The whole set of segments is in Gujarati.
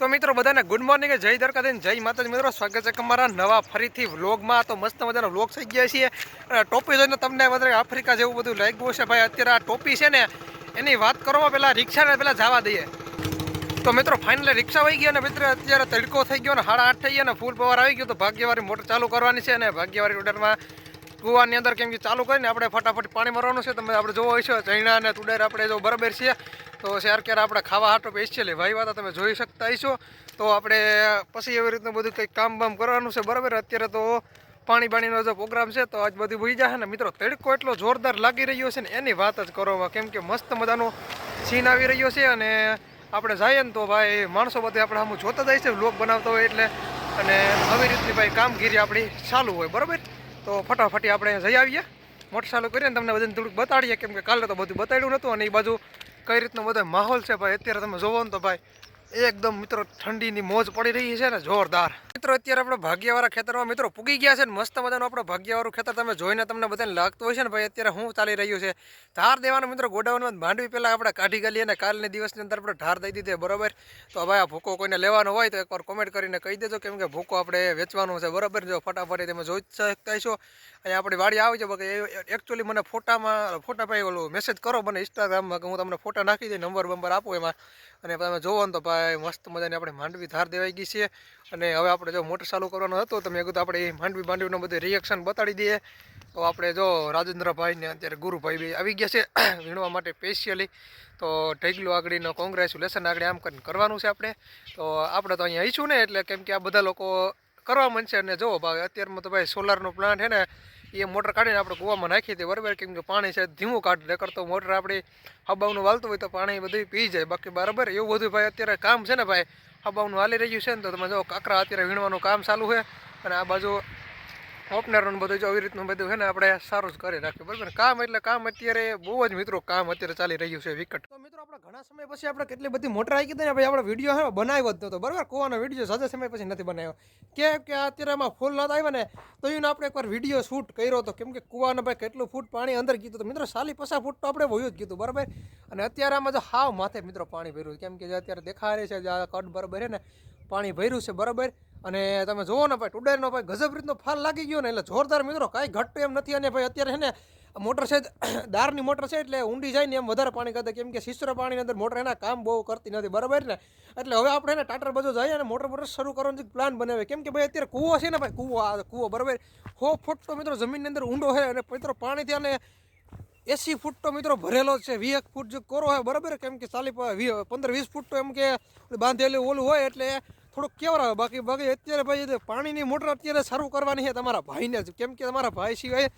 તો મિત્રો, બધાને ગુડ મોર્નિંગ જય દરકાદીન જય માતાજી. મિત્રો, સ્વાગત છે અમારા નવા ફરીથી વ્લોગમાં તો મસ્ત મજાનો વ્લોગ થઈ ગયા છીએ. ટોપી જોઈને તમને વધારે આફ્રિકા જેવું બધું લાગ્યું છે ભાઈ. અત્યારે આ ટોપી છે ને, એની વાત કરવામાં પહેલાં રિક્ષાને પહેલાં જવા દઈએ. તો મિત્રો ફાઇનલી રિક્ષા વહી ગયા અને મિત્રો, અત્યારે તડકો થઈ ગયો ને સાડા આઠ થઈ ગયા ને ફૂલ પવાર આવી ગયો. તો ભાગ્યવારી મોટર ચાલુ કરવાની છે અને ભાગ્યવારી ઓર્ડરમાં કુવાની અંદર કેમ કે ચાલુ કરીને આપણે ફટાફટ પાણી મારવાનું છે. તમે આપણે જોવો છો ચૈણા અને તુડેર આપણે જો બરાબર છે તો શેર ક્યારે આપણે ખાવા હાટો સ્પેશિયલી ભાઈ વાત તમે જોઈ શકતા હશો. તો આપણે પછી એવી રીતનું બધું કંઈક કામ બામ કરવાનું છે. બરાબર? અત્યારે તો પાણી પાણીનો જો પ્રોગ્રામ છે, તો આજ બધું ભૂઈ જશે ને. મિત્રો, તડકો એટલો જોરદાર લાગી રહ્યો છે ને, એની વાત જ કરવામાં કેમ કે મસ્ત મજાનો સીન આવી રહ્યો છે અને આપણે જઈએ ને તો ભાઈ માણસો બધે આપણે આમ જોતા જાય છે લોક બનાવતા હોય એટલે. અને આવી રીતની ભાઈ કામગીરી આપણી ચાલુ હોય. બરાબર? તો ફટાફટી આપણે જઈ આવીએ. મોટર કરીએ તમને બધાને થોડુંક બતાડીએ. કેમ કે કાલે તો બધું બતાડ્યું નહોતું અને એ બાજુ કઈ રીતનો બધો માહોલ છે ભાઈ? અત્યારે તમે જોવો ને તો ભાઈ, એકદમ મિત્રો ઠંડીની મોજ પડી રહી છે ને, જોરદાર. મિત્રો, અત્યારે આપણે ભાગ્યવાળા ખેતરમાં મિત્રો પૂગી ગયા છે ને મસ્ત મજાનું આપણે ભાગ્યવાળું ખેતર તમે જોઈને તમને બધાને લાગતું હોય છે ને ભાઈ, અત્યારે શું ચાલી રહ્યું છે ધાર દેવાનું મિત્રો, ગોડાઉનમાં માંડવી પહેલાં આપણે કાઢી ગયેલી અને કાલની દિવસની અંદર આપણે ધાર દઈ દીધી, બરાબર? તો ભાઈ આ ભૂકો કોઈને લેવાનો હોય તો એકવાર કોમેન્ટ કરીને કહી દેજો, કેમ કે ભૂકો આપણે વેચવાનું છે, બરોબર? જો ફટાફટ તમે જોઈ શકતા છો અહીંયા આપણી વાડી આવી છે, બાકી એકચ્યુઅલી મને ફોટામાં ફોટા ભાઈ ઓલું મેસેજ કરો મને ઇન્સ્ટાગ્રામમાં કે હું તમને ફોટા નાખી દઈ નંબર બંબર આપું એમાં. અને તમે જોવો ને તો ભાઈ મસ્ત મજાની આપણે માંડવી ધાર દેવાઈ ગઈ છે. અને હવે આપણે જો મોટર ચાલુ કરવાનો હતો, તો મેં કીધું આપણે એ માંડવી માંડવીનું બધું રિએક્શન બતાડી દઈએ. તો આપણે જો રાજેન્દ્રભાઈને અત્યારે ગુરુભાઈ બી આવી ગયા છે વીણવા માટે સ્પેશિયલી તો ઢેગલું આગળનો કોંગ્રેચ્યુલેશન આગળ આમ કરીને કરવાનું છે આપણે. તો આપણે તો અહીંયા આવીશું ને એટલે કેમ કે આ બધા લોકો કરવા માંડશે. અને જો ભાઈ, અત્યારમાં તો ભાઈ સોલારનો પ્લાન્ટ છે ને એ મોટર કાઢીને આપણે કૂવામાં નાખીએ દઈએ. બરાબર, કેમ કે પાણી છે, ધીમું કાઢ નકર તો મોટર આપણે હબાવનું વાલતું હોય તો પાણી બધું પી જાય. બાકી બરાબર, એવું બધું ભાઈ અત્યારે કામ છે ને ભાઈ હબાવનું હાલી રહ્યું છે ને તો તમે જો કાંકરા અત્યારે વીણવાનું કામ ચાલુ છે. અને આ બાજુ ઓપનરનું બધું જો આવી રીતનું બધું છે ને આપણે સારું જ કરી રાખ્યું બરાબર? કામ એટલે કામ અત્યારે બહુ જ મિત્રો કામ અત્યારે ચાલી રહ્યું છે વિકટ. તો મિત્રો, આપણે ઘણા સમય પછી આપણે કેટલી બધી મોટર આવી ગઈ હતી ને ભાઈ આપણે વીડિયો હે બનાવ્યો જ નહોતો. બરાબર? કોવાનો વીડિયો સાજા સમય પછી નથી બનાવ્યો. કેમ કે અત્યારે આમાં ફૂલ નહોતા આવ્યા ને, તો એને આપણે એકવાર વીડિયો શૂટ કર્યો હતો કેમ કે કૂવાનો ભાઈ કેટલું ફૂટ પાણી અંદર કીધું તો મિત્રો, સાલી પસા ફૂટ તો આપણે વયું જ કીધું બરાબર? અને અત્યારે આમાં જો હાવ માથે મિત્રો પાણી ભર્યું કેમ કે જે અત્યારે દેખાડે છે, જે આ કટ બરાબર છે ને, પાણી ભર્યું છે, બરાબર? અને તમે જોવો ને ભાઈ ટુડેરનો ભાઈ ગજબ રીતનો ફાલ લાગી ગયો ને, એટલે જોરદાર મિત્રો, કાંઈ ઘટતું એમ નથી. અને ભાઈ અત્યારે છે ને, મોટર છે દારની મોટર છે એટલે ઊંડી જાય ને એમ વધારે પાણી કરતા કેમ કે શિશ્ર પાણીની અંદર મોટર એના કામ બહુ કરતી નથી, બરાબર ને? એટલે હવે આપણે એને ટાટર બાજુ જઈએ અને મોટર મોટર શરૂ કરવાનો પ્લાન બનાવે કેમ કે ભાઈ અત્યારે કૂવો છે ને ભાઈ, કૂવો, આ કૂવો, બરાબર? હો ફૂટ તો મિત્રો, જમીનની અંદર ઊંડો છે અને મિત્રો પાણીથી અને એસી ફૂટ તો મિત્રો ભરેલો છે છે. વીસ ફૂટ જો કોરો હોય, બરાબર? કેમ કે ચાલી પંદર, વીસ ફૂટ તો એમ કે બાંધેલું ઓલું હોય, એટલે થોડુંક કેવરાવે બાકી બાકી અત્યારે ભાઈ પાણીની મોટર અત્યારે શરૂ કરવાની છે તમારા ભાઈને જ. કેમ કે તમારા ભાઈ સિવાય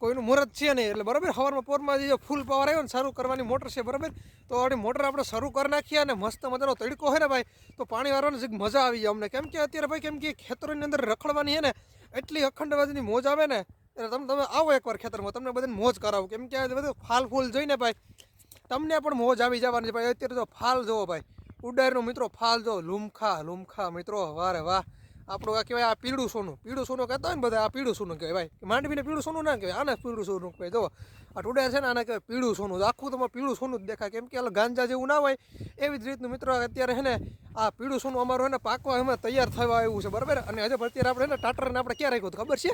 કોઈનું મુહૂર્ત છે નહીં. એટલે બરાબર હવારમાં પોરમાં જે ફૂલ પાવર આવ્યો ને શરૂ કરવાની મોટર છે, બરાબર? તો આપણી મોટર આપણે શરૂ કરી નાખીએ અને મસ્ત મજાનો તડકો હોય ને ભાઈ, તો પાણી વાળવાની જે મજા આવી જાય અમને. કેમ કે અત્યારે ભાઈ, કેમ કે ખેતરોની અંદર રખડવાની છે ને, એટલી અખંડવાજની મોજ આવે ને, એટલે તમે તમે આવો એકવાર ખેતરમાં. તમને બધાને મોજ કરાવો. કેમ કે બધું ફાલ ફૂલ જોઈને ભાઈ, તમને પણ મોજ આવી જવાની ભાઈ. અત્યારે તો ફાલ જોવો ભાઈ. ઉડાયરનો મિત્રો ફાલ જો, લુમખા લુમખા મિત્રો વારે વાહ. આપણું આ કહેવાય આ પીળું સોનું. પીળું સોનું કહેતા હોય ને બધા, આ પીળું સોનું કહેવાય. માંડવીને પીળું સોનું ના કહેવાય, આને પીળું સોનું કહેવાય. જો, આ ટુડેર છે ને આને કહેવાય પીળું સોનું. આખું તમારે પીળું સોનું જ દેખાય. કેમ કે આ ગાંજા જેવું ના હોય, એવી જ રીતનું મિત્રો અત્યારે છે ને આ પીળું સોનું અમારું છે ને પાકવા અમે તૈયાર થવા આવ્યું છે, બરાબર? અને હજે અત્યારે આપણે ને ટાટરને આપણે ક્યાં રાખ્યું ખબર છે?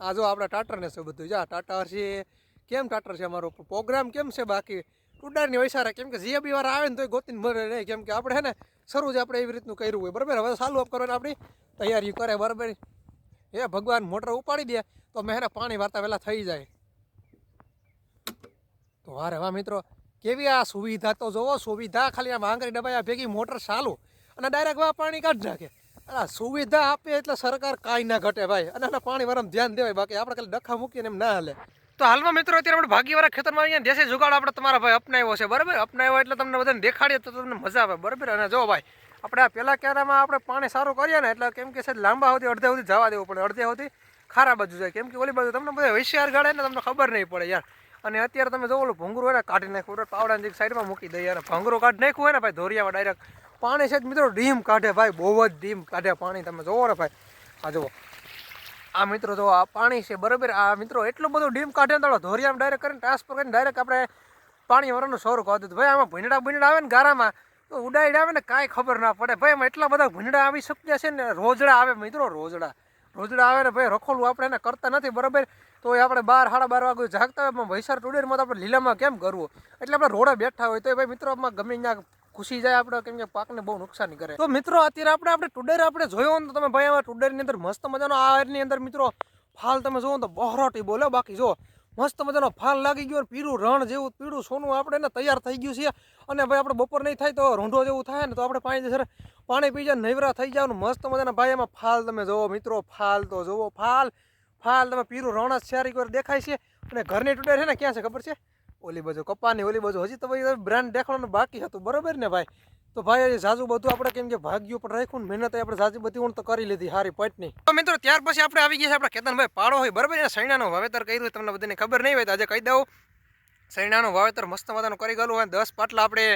આ જો આપણા ટાટરને છે બધું. જા ટાટર છે. કેમ ટાટર છે અમારો? પ્રોગ્રામ કેમ છે બાકી? ઉડાડની સારા. કેમ કે બી વાર આવે ને તો ગોતીને મરે નહીં કેમ કે આપણે હે ને શરૂ જ આપણે એવી રીતનું કર્યું હોય. બરાબર? હવે ચાલુ અપ કરવાની આપણી તૈયારી કરે બરાબર? હે ભગવાન, મોટર ઉપાડી દે તો મેં પાણી વાર્તા વહેલા થઈ જાય. તો વારે વાહ મિત્રો, કેવી આ સુવિધા તો જોવો, સુવિધા ખાલી આમ આંગળી ડબાયા ભેગી મોટર ચાલુ અને ડાયરેક્ટ વાહ પાણી કાઢી નાખે. આ સુવિધા આપે એટલે સરકાર કાંઈ ના ઘટે ભાઈ. અને પાણી વારમ ધ્યાન દેવાય. બાકી આપણે ખાલી ડખા મૂકીને એમ ના હાલે. તો હાલમાં મિત્રો અત્યારે આપણે ભાગીવાળા ખેતરમાં અહીંયા દેશી જુગાડ આપણે તમારા ભાઈ અપનાવ્યો છે, બરાબર? અપનાવ્યો એટલે તમને બધાને દેખાડીએ તો તમને મજા આવે, બરાબર? અને જો ભાઈ, આપણે આ પહેલાં ક્યારામાં આપણે પાણી સારું કરીએ ને, એટલે કેમ કે છે લાંબા સુધી, અડધે સુધી જવા દેવું પડે, અડધે સુધી ખારા બાજુ જાય. કેમ કે ઓલી બાજુ તમને બધા હોશિયાર ગાડે ને, તમને ખબર નહીં પડે યાર. અને અત્યારે તમે જો ઓલું ભૂંગરું હોય ને, કાઢી નાખવું હોય પાવડાની એક સાઈડમાં મૂકી દઈએ અને ભંગરો કાઢી નાખ્યું હોય ને, ભાઈ, ધોરિયામાં ડાયરેક્ટ પાણી છે મિત્રો, ડીમ કાઢે, ભાઈ, બહુ જ ડીમ કાઢે પાણી, તમે જોવો ને ભાઈ. આ જુઓ. આ મિત્રો જો આ પાણી છે, બરાબર? આ મિત્રો એટલું બધું ડીમ કાઢે ને ધોરિયામાં ડાયરેક્ટ કરીને ટ્રાન્સફર કરીને ડાયરેક્ટ આપણે પાણી વરણનું કરી દીધું. ભાઈ, આમાં ભીંડા ભીંડા આવે ને ગારામાં, તો ઉડાઈડ આવે ને કાંઈ ખબર ના પડે. ભાઈ એમાં એટલા બધા ભીંડા આવી શક્યા છે ને, રોજડા આવે મિત્રો, રોજડા. રોજડા આવે ને ભાઈ, રખોલું આપણે એને કરતા નથી, બરાબર? તો એ આપણે બાર, સાડા બાર વાગે જાગતા હોય પણ વૈસાર ટુડેરમાં તો આપણે લીલામાં કેમ કરવું? એટલે આપણે રોડે બેઠા હોય તો ભાઈ, મિત્રો ગમે ત્યાં ખુશી જાય આપણે, કેમ કે પાકને બહુ નુકસાન કરે. તો મિત્રો, અત્યારે આપણે આપણે ટુડેર આપણે જોયો ને, તો તમે ભાઈ આમાં ટુડેરની અંદર મસ્ત મજાનો આ એરની અંદર મિત્રો, ફાલ તમે જોવો તો બહરોટી બોલે. બાકી જો મસ્ત મજાનો ફાલ લાગી ગયો પીળું રણ જેવું, પીળું સોનું આપણે એને તૈયાર થઈ ગયું છે. અને ભાઈ, આપણે બપોર નહીં થાય તો રૂંઢો જેવું થાય ને, તો આપણે પાણી સર પાણી પી જાય નૈવરા થઈ ને, મસ્ત મજાના ભાઈ એમાં ફાલ તમે જોવો મિત્રો, ફાલ તો જોવો ફાલ ફાલ તમે પીરું રણ જ સારી દેખાય છે. અને ઘરની ટુડેર છે ને, ક્યાં છે ખબર છે? ઓલી બાજુ, કપાની ઓલી બાજુ. હજી તો ભાઈ બ્રાન્ડ દેખાડવાનું બાકી હતું. બરોબર ને ભાઈ? તો ભાઈ ઝાઝું બધું આપણે કેમ કે ભાગ્યું પણ રાખ્યું મહેનત આપણે ઝાઝી બધી ઊંડ તો કરી લીધી, હારી પટની. તો મિત્રો, ત્યાર પછી આપણે આવી ગયા છે આપણે કેતનભાઈ પાડો હોય. બરાબર એને સૈણાનું વાવેતર કર્યું તમને બધાને ખબર નહીં હોય તો આજે કહી દઉં. સૈણાનું વાવેતર મસ્ત મજાનું કરી ગયેલું હોય. દસ પાટલા આપણે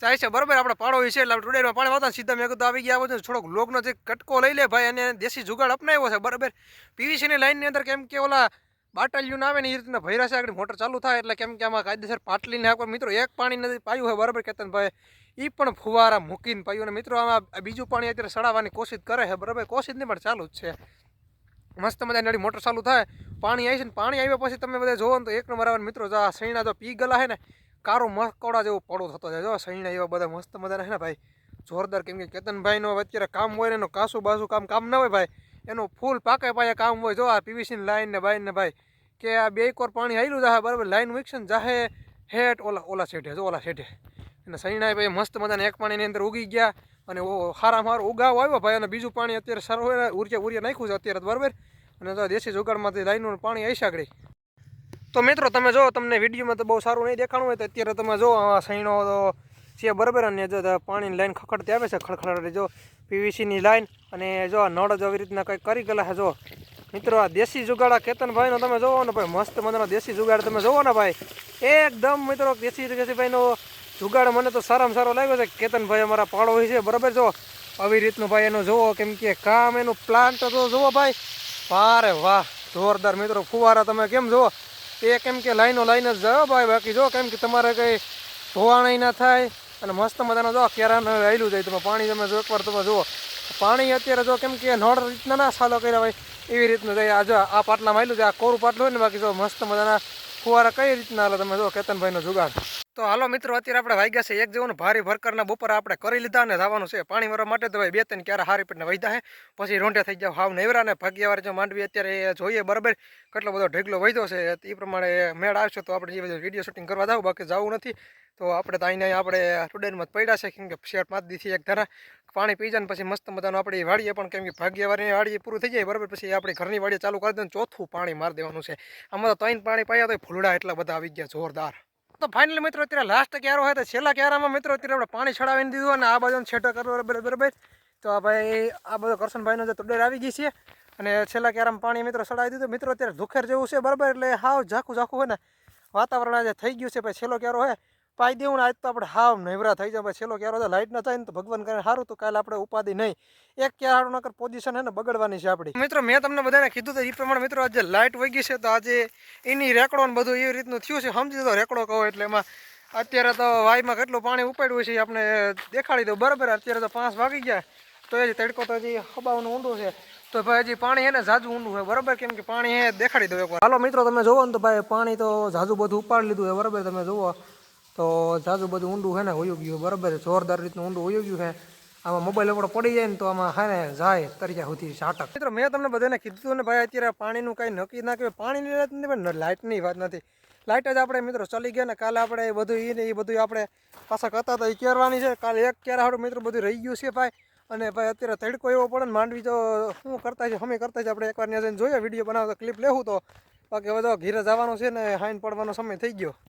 ચાય છે. બરાબર, આપણે પાડો હોય છે. એટલે આપણે ટુડેમાં પાણી વાતા સીધા મેં કીધું આવી ગયા બધું. થોડોક લોગનો જે કટકો લઈ લે ભાઈ, અને દેશી જુગાડ અપનાવ્યો છે. બરોબર? પીવીસીની લાઇનની અંદર કેમ કે ઓલા બાટલિયું આવે ને એ રીતના ભૈરા છે આગળ મોટર ચાલુ થાય એટલે કેમ કે આમાં કાયદેસર પાટલીને આગળ મિત્રો એક પાણી નથી પાયું હોય, બરાબર? કેતનભાઈ એ પણ ફુવારા મૂકીને પાયું અને મિત્રો આમાં બીજું પાણી અત્યારે સડાવવાની કોશિશ કરે છે, બરાબર? કોશિશ નહીં, પણ ચાલુ જ છે. મસ્ત મજાની નડી મોટર ચાલુ થાય, પાણી આવી છે ને પાણી આવ્યા પછી તમે બધા જોવો ને તો એક નંબર આવે મિત્રો જો આ સૈણા જો પી ગયેલા છે ને, કારો મસ્કોડા જેવો પડો થતો જાય. જો સૈણા એવા બધા મસ્ત મજાના છે ને ભાઈ, જોરદાર કેમ કે કેતનભાઈનો અત્યારે કામ હોય ને એનું કાસું બાસું કામ કામ ના હોય ભાઈ, એનું ફૂલ પાકે પાયા કામ હોય. જો આ પીવીસીની લાઈન ને બાઈન ને ભાઈ કે આ બે કોર પાણી આવેલું જાહે, બરાબર, લાઈન વિકસન જાહે, હેઠ ઓલા ઓલા શેઠે, જો ઓલા શેઠે. અને સૈણા ભાઈ મસ્ત મજાના એક પાણીની અંદર ઉગી ગયા અને હારા મારો ઉગાવ આવ્યો ભાઈ અને બીજું પાણી અત્યારે સારું હોય ઊર્જા ઊર્જા નાખ્યું છે અત્યારે બરાબર? અને તો દેશી જુગાડમાંથી લાઈનનું પાણી આવી સાગડી તો મિત્રો, તમે જો, તમને વિડીયોમાં તો બહુ સારું નહીં દેખાણું હોય તો અત્યારે તમે જો સૈણો તો છે બરાબર અને જો પાણીની લાઈન ખખડતી આવે છે, ખડખડાટી જો, પીવીસીની લાઈન અને જો નળ જ આવી રીતના કંઈક કરી ગયેલા છે, જો. મિત્રો, આ દેશી જુગાડા કેતનભાઈનો તમે જોવો ને ભાઈ, મસ્ત મજાનો દેશી જુગાડ તમે જોવો ને ભાઈ. એકદમ મિત્રો, દેશી દેશીભાઈનો જુગાડ મને તો સારામાં સારો લાગ્યો છે. કેતનભાઈ અમારા પાડોશી છે, બરાબર જો આવી રીતનું ભાઈ એનું જોવો કેમ કે કામ એનું પ્લાન્ટ તો જોવો ભાઈ. વારે વાહ, જોરદાર મિત્રો, ફુવારા તમે કેમ જુઓ? એ કેમ કે લાઈનો લાઈન જ જાઓ ભાઈ, બાકી જો કેમ કે તમારે કંઈ ધોવાણી ના થાય. અને મસ્ત મજાનો જો ક્યારે આવેલું જાય, તમે પાણી તમે એકવાર તમે જુઓ. પાણી અત્યારે જો કેમ કે નળ રીતના ના સાલો કર્યા હોય, એવી રીતનું જાય આ જો આ પાટલામાં આવેલું છે, આ કોરું પાટલું હોય ને બાકી જો મસ્ત મજાના ફુવારા કઈ રીતના હાલે તમે જો કેતનભાઈનો જુગાડ. તો હાલો મિત્રો, અત્યારે આપણે વાગ્યા છે એક જેવું ભારે ભરકરના બપોર આપણે કરી લીધા અને જવાનું છે પાણી ભરવા માટે. તો ભાઈ બે ત્રણ ક્યારે હારી પીને વૈધા છે પછી રોંઢે થઈ જાવ, હાવ નેવરા ને ભાગ્યવાર જો માંડવી અત્યારે જોઈએ બરાબર કેટલો બધો ઢેગલો વૈધો છે. એ પ્રમાણે મેળ આવશે તો આપણે જે વીડિયો શૂટિંગ કરવા જાવ, બાકી જવું નથી. તો આપણે તો અહીંયા આપણે સ્ટુડન્ટમાં જ પડ્યા છે, કેમ કે શેટ પાંચ દીથી એક ધારા પાણી પી જાય પછી મસ્ત મજાનું આપણી વાળીએ પણ કેમ કે ભાગ્યવારની વાળીએ પૂરું થઈ જાય બરાબર. પછી આપણી ઘરની વાડીએ ચાલુ કરી દે ચોથું પાણી મારી દેવાનું છે. આમાં તો ત્રણ પાણી પાયા તો ફૂલડા એટલા બધા આવી ગયા, જોરદાર. તો ફાઇનલી મિત્રો અત્યારે લાસ્ટ ક્યારો હોય તો છેલ્લા ક્યારામાં મિત્રો અત્યારે આપણે પાણી છડાવીને દીધું અને આ બાજુ છેટો કરવો બરાબર તો આ ભાઈ, આ બધો કરશનભાઈનો જે તુડેર આવી ગઈ છે અને છેલ્લા ક્યારામાં પાણી મિત્રો ચડાવી દીધું. મિત્રો અત્યારે ધુખેર જેવું છે, બરાબર. એટલે હાવ ઝાખું ઝાખું હોય ને વાતાવરણ આજે થઈ ગયું છે. ભાઈ, છેલ્લો ક્યારો હોય પાઈ દેવું ને આજ તો આપણે હાવ નવરા થઈ જાય છેલ્લો ક્યારો તો લાઇટ ન થાય ને તો ભગવાન કરે સારું તો કાલે આપણે ઉપાધિ નહીં. એક ક્યારો નકર પોઝિશન હે ને બગડવાની છે આપણી. મિત્રો મેં તમને બધાને કીધું તો એ પ્રમાણે મિત્રો આજે લાઇટ વગી છે તો આજે એની રેકડો ને બધું એવી રીતનું થયું છે. સમજી દો રેકડો કહો એટલે એમાં અત્યારે તો વાયમાં કેટલું પાણી ઉપાડ્યું છે આપણે દેખાડી દઉં. બરાબર અત્યારે તો પાંચ વાગી ગયા. તો એ તડકો તો હજી હબાવનું ઊંડું છે. તો ભાઈ હજી પાણી છે ને ઝાઝું ઊંડું છે. બરાબર કેમ કે પાણી હે દેખાડી દઉં એકવાર. હાલો મિત્રો તમે જોવો ને તો ભાઈ પાણી તો ઝાઝું બધું ઉપાડી લીધું છે. બરાબર તમે જુઓ. તો ઝાઝું બધું ઊંડું છે ને હોયું ગયું બરાબર જોરદાર રીતનું ઊંડું હોયું ગયું છે. આમાં મોબાઈલ આપણો પડી જાય ને તો આમાં હા ને જાય તરિયા સુધી સાટક મિત્રો, મેં તમને બધાને કીધું ને ભાઈ, અત્યારે પાણીનું કાંઈ નક્કી ના કહેવાય પાણીની વાત નહીં પણ લાઇટની વાત નથી. લાઇટ જ આપણે મિત્રો ચલી ગયા ને, કાલે આપણે એ બધું એ ને એ બધું આપણે પાછા કરતા હતા એ કેરવાની છે. કાલે એક કેરા હાડું મિત્રો બધું રહી ગયું છે ભાઈ. અને ભાઈ, અત્યારે તડકો એવો પડે ને, માંડવી તો શું કરતા છે, અમે કરતા છે. આપણે એકવાર ત્યાં જઈને જોઈએ વીડિયો બનાવતો ક્લિપ લેવું તો. બાકી હવે તો ઘીરે જવાનું છે ને, હાઈન પડવાનો સમય થઈ ગયો.